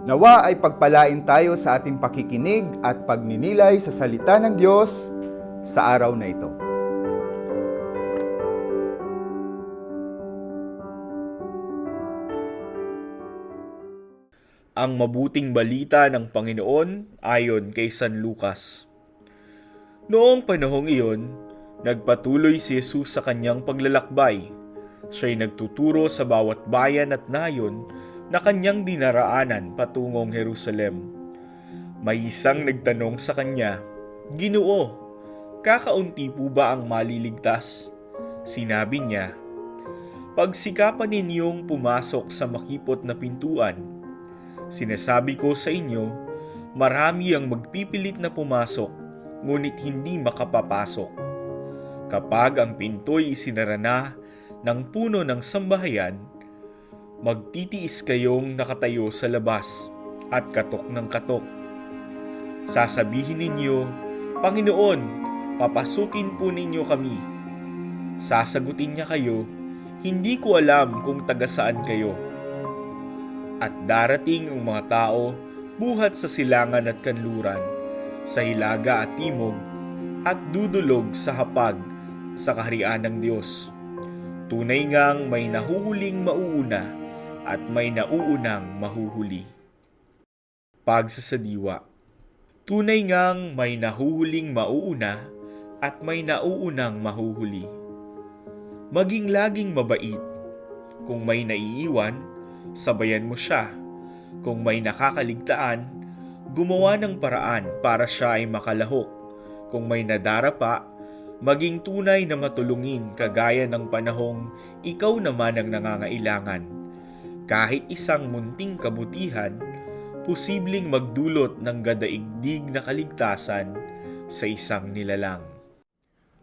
Nawa ay pagpalain tayo sa ating pakikinig at pagninilay sa salita ng Diyos sa araw na ito. Ang mabuting balita ng Panginoon ayon kay San Lucas. Noong panahong iyon, nagpatuloy si Jesus sa kanyang paglalakbay. Siya'y nagtuturo sa bawat bayan at nayon na kanyang dinaraanan patungong Jerusalem. May isang nagtanong sa kanya, Ginoo, kakaunti po ba ang maliligtas? Sinabi niya, Pagsikapan ninyong pumasok sa makipot na pintuan, Sinasabi ko sa inyo, marami ang magpipilit na pumasok, ngunit hindi makapapasok. Kapag ang pinto'y isinara na ng puno ng sambahayan, magtitiis kayong nakatayo sa labas at katok ng katok. Sasabihin ninyo, Panginoon, papasukin po ninyo kami. Sasagutin niya kayo, hindi ko alam kung taga saan kayo at darating ang mga tao buhat sa silangan at kanluran, sa hilaga at timog, at dudulog sa hapag sa kaharian ng Diyos. Tunay ngang may nahuhuling mauuna at may nauunang mahuhuli. Pagsasadiwa Tunay ngang may nahuhuling mauuna at may nauunang mahuhuli. Maging laging mabait. Kung may naiiwan, sabayan mo siya. Kung may nakakaligtaan, gumawa ng paraan para siya ay makalahok. Kung may nadarapa, maging tunay na matulungin kagaya ng panahong ikaw naman ang nangangailangan. Kahit isang munting kabutihan, posibleng magdulot ng gadaigdig na kaligtasan sa isang nilalang.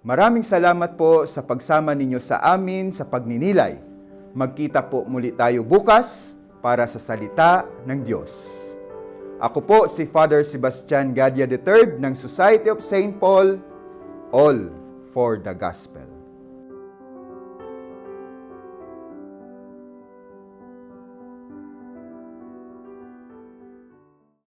Maraming salamat po sa pagsama ninyo sa amin sa pagninilay. Magkita po muli tayo bukas para sa salita ng Diyos. Ako po si Father Sebastian Gadia III ng Society of St. Paul, all for the Gospel.